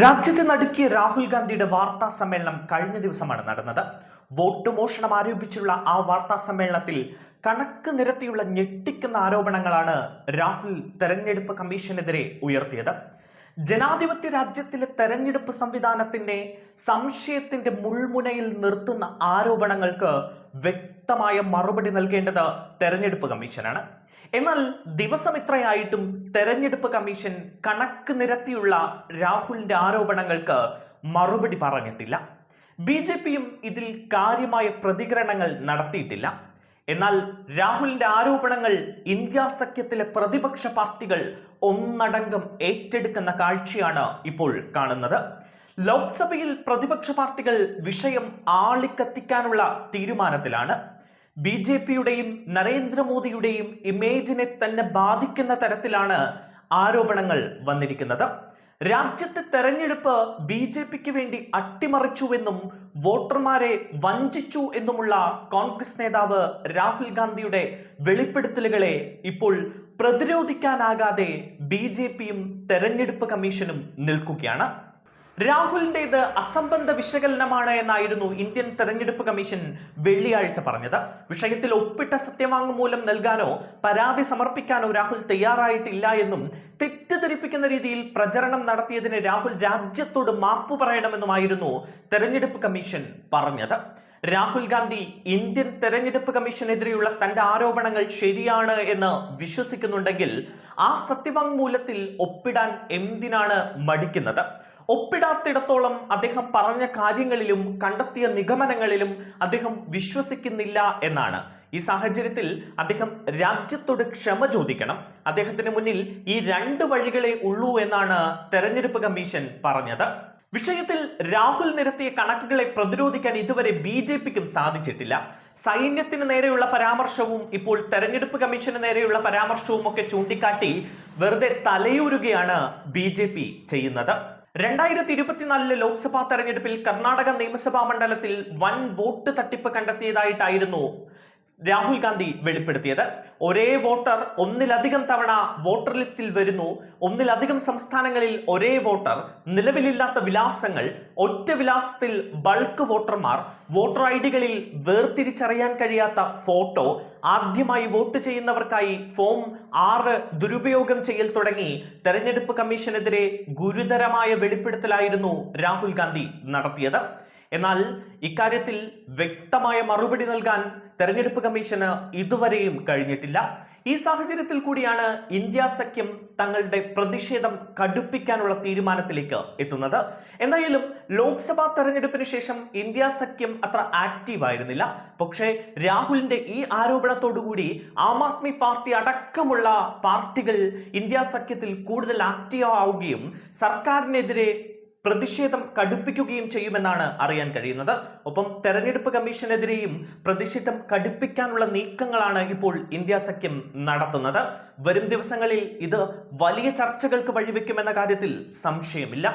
രാജ്യത്തെ നടുക്കിയ രാഹുൽ ഗാന്ധിയുടെ വാർത്താ സമ്മേളനം കഴിഞ്ഞ ദിവസമാണ് നടന്നത്. വോട്ട് മോഷണം ആരോപിച്ചുള്ള ആ വാർത്താ സമ്മേളനത്തിൽ കണക്ക് നിരത്തിയുള്ള ഞെട്ടിക്കുന്ന ആരോപണങ്ങളാണ് രാഹുൽ തെരഞ്ഞെടുപ്പ് കമ്മീഷനെതിരെ ഉയർത്തിയത്. ജനാധിപത്യ രാജ്യത്തിലെ തെരഞ്ഞെടുപ്പ് സംവിധാനത്തിന്റെ സംശയത്തിന്റെ മുൾമുനയിൽ നിർത്തുന്ന ആരോപണങ്ങൾക്ക് വ്യക്തമായ മറുപടി നൽകേണ്ടത് തെരഞ്ഞെടുപ്പ് കമ്മീഷനാണ്. എന്നാൽ ദിവസം ഇത്രയായിട്ടും തെരഞ്ഞെടുപ്പ് കമ്മീഷൻ കണക്ക് നിരത്തിയുള്ള രാഹുലിന്റെ ആരോപണങ്ങൾക്ക് മറുപടി പറഞ്ഞിട്ടില്ല. ബി ജെ പിയും ഇതിൽ കാര്യമായ പ്രതികരണങ്ങൾ നടത്തിയിട്ടില്ല. എന്നാൽ രാഹുലിന്റെ ആരോപണങ്ങൾ ഇന്ത്യ സഖ്യത്തിലെ പ്രതിപക്ഷ പാർട്ടികൾ ഒന്നടങ്കം ഏറ്റെടുക്കുന്ന കാഴ്ചയാണ് ഇപ്പോൾ കാണുന്നത്. ലോക്സഭയിൽ പ്രതിപക്ഷ പാർട്ടികൾ വിഷയം ആളിക്കത്തിക്കാനുള്ള തീരുമാനത്തിലാണ്. ബി ജെ പിയുടെയും നരേന്ദ്രമോദിയുടെയും ഇമേജിനെ തന്നെ ബാധിക്കുന്ന തരത്തിലാണ് ആരോപണങ്ങൾ വന്നിരിക്കുന്നത്. രാജ്യത്തെ തെരഞ്ഞെടുപ്പ് ബി ജെ പിക്ക് വേണ്ടി അട്ടിമറിച്ചുവെന്നും വോട്ടർമാരെ വഞ്ചിച്ചു എന്നുമുള്ള കോൺഗ്രസ് നേതാവ് രാഹുൽ ഗാന്ധിയുടെ വെളിപ്പെടുത്തലുകളെ ഇപ്പോൾ പ്രതിരോധിക്കാനാകാതെ ബി ജെ പിയും തെരഞ്ഞെടുപ്പ് കമ്മീഷനും നിൽക്കുകയാണ്. രാഹുലിന്റേത് അസംബന്ധ വിശകലനമാണ് എന്നായിരുന്നു ഇന്ത്യൻ തെരഞ്ഞെടുപ്പ് കമ്മീഷൻ വെള്ളിയാഴ്ച പറഞ്ഞത്. വിഷയത്തിൽ ഒപ്പിട്ട സത്യവാങ്മൂലം നൽകാനോ പരാതി സമർപ്പിക്കാനോ രാഹുൽ തയ്യാറായിട്ടില്ല എന്നും തെറ്റിദ്ധരിപ്പിക്കുന്ന രീതിയിൽ പ്രചരണം നടത്തിയതിന് രാഹുൽ രാജ്യത്തോട് മാപ്പ് പറയണമെന്നുമായിരുന്നു തെരഞ്ഞെടുപ്പ് കമ്മീഷൻ പറഞ്ഞത്. രാഹുൽ ഗാന്ധി ഇന്ത്യൻ തെരഞ്ഞെടുപ്പ് കമ്മീഷനെതിരെയുള്ള തന്റെ ആരോപണങ്ങൾ ശരിയാണ് എന്ന് വിശ്വസിക്കുന്നുണ്ടെങ്കിൽ ആ സത്യവാങ്മൂലത്തിൽ ഒപ്പിടാൻ എന്തിനാണ് മടിക്കുന്നത്? ഒപ്പിടാത്തിടത്തോളം അദ്ദേഹം പറഞ്ഞ കാര്യങ്ങളിലും കണ്ടെത്തിയ നിഗമനങ്ങളിലും അദ്ദേഹം വിശ്വസിക്കുന്നില്ല എന്നാണ്. ഈ സാഹചര്യത്തിൽ അദ്ദേഹം രാജ്യത്തോട് ക്ഷമ ചോദിക്കണം. അദ്ദേഹത്തിന് മുന്നിൽ ഈ രണ്ട് വഴികളെ ഉള്ളൂ എന്നാണ് തെരഞ്ഞെടുപ്പ് കമ്മീഷൻ പറഞ്ഞത്. വിഷയത്തിൽ രാഹുൽ നിരത്തിയ കണക്കുകളെ പ്രതിരോധിക്കാൻ ഇതുവരെ ബി ജെ പിക്കും സാധിച്ചിട്ടില്ല. സൈന്യത്തിന് നേരെയുള്ള പരാമർശവും ഇപ്പോൾ തെരഞ്ഞെടുപ്പ് കമ്മീഷന് നേരെയുള്ള പരാമർശവും ഒക്കെ ചൂണ്ടിക്കാട്ടി വെറുതെ തലയൂരുകയാണ് ബി ചെയ്യുന്നത്. രണ്ടായിരത്തി ഇരുപത്തിനാലിലെ ലോക്സഭാ തെരഞ്ഞെടുപ്പിൽ കർണാടക നിയമസഭാ മണ്ഡലത്തിൽ വൻ വോട്ട് തട്ടിപ്പ് കണ്ടെത്തിയതായിട്ടായിരുന്നു രാഹുൽ ഗാന്ധി വെളിപ്പെടുത്തിയത്. ഒരേ വോട്ടർ ഒന്നിലധികം തവണ വോട്ടർ ലിസ്റ്റിൽ വരുന്നു. ഒന്നിലധികം സംസ്ഥാനങ്ങളിൽ ഒരേ വോട്ടർ. നിലവിലില്ലാത്ത വിലാസങ്ങൾ. ഒറ്റ വിലാസത്തിൽ ബൾക്ക് വോട്ടർമാർ. വോട്ടർ ഐ ഡികളിൽ വേർതിരിച്ചറിയാൻ കഴിയാത്ത ഫോട്ടോ. ആദ്യമായി വോട്ട് ചെയ്യുന്നവർക്കായി ഫോം ആറ് ദുരുപയോഗം ചെയ്യൽ തുടങ്ങി. തെരഞ്ഞെടുപ്പ് കമ്മീഷനെതിരെ ഗുരുതരമായ വെളിപ്പെടുത്തലായിരുന്നു രാഹുൽ ഗാന്ധി നടത്തിയത്. എന്നാൽ ഇക്കാര്യത്തിൽ വ്യക്തമായ മറുപടി നൽകാൻ തെരഞ്ഞെടുപ്പ് കമ്മീഷന് ഇതുവരെയും കഴിഞ്ഞിട്ടില്ല. ഈ സാഹചര്യത്തിൽ കൂടിയാണ് ഇന്ത്യ സഖ്യം തങ്ങളുടെ പ്രതിഷേധം കടുപ്പിക്കാനുള്ള തീരുമാനത്തിലേക്ക് എത്തുന്നത്. എന്തായാലും ലോക്സഭാ തെരഞ്ഞെടുപ്പിന് ശേഷം ഇന്ത്യ സഖ്യം അത്ര ആക്റ്റീവ് ആയിരുന്നില്ല. പക്ഷേ രാഹുലിന്റെ ഈ ആരോപണത്തോടുകൂടി ആം ആദ്മി പാർട്ടി അടക്കമുള്ള പാർട്ടികൾ ഇന്ത്യ സഖ്യത്തിൽ കൂടുതൽ ആക്റ്റീവ് ആവുകയും സർക്കാരിനെതിരെ പ്രതിഷേധം കടുപ്പിക്കുകയും ചെയ്യുമെന്നാണ് അറിയാൻ കഴിയുന്നത്. ഒപ്പം തെരഞ്ഞെടുപ്പ് കമ്മീഷനെതിരെയും പ്രതിഷേധം കടുപ്പിക്കാനുള്ള നീക്കങ്ങളാണ് ഇപ്പോൾ ഇന്ത്യ സഖ്യം നടത്തുന്നത്. വരും ദിവസങ്ങളിൽ ഇത് വലിയ ചർച്ചകൾക്ക് വഴിവെക്കുമെന്ന കാര്യത്തിൽ സംശയമില്ല.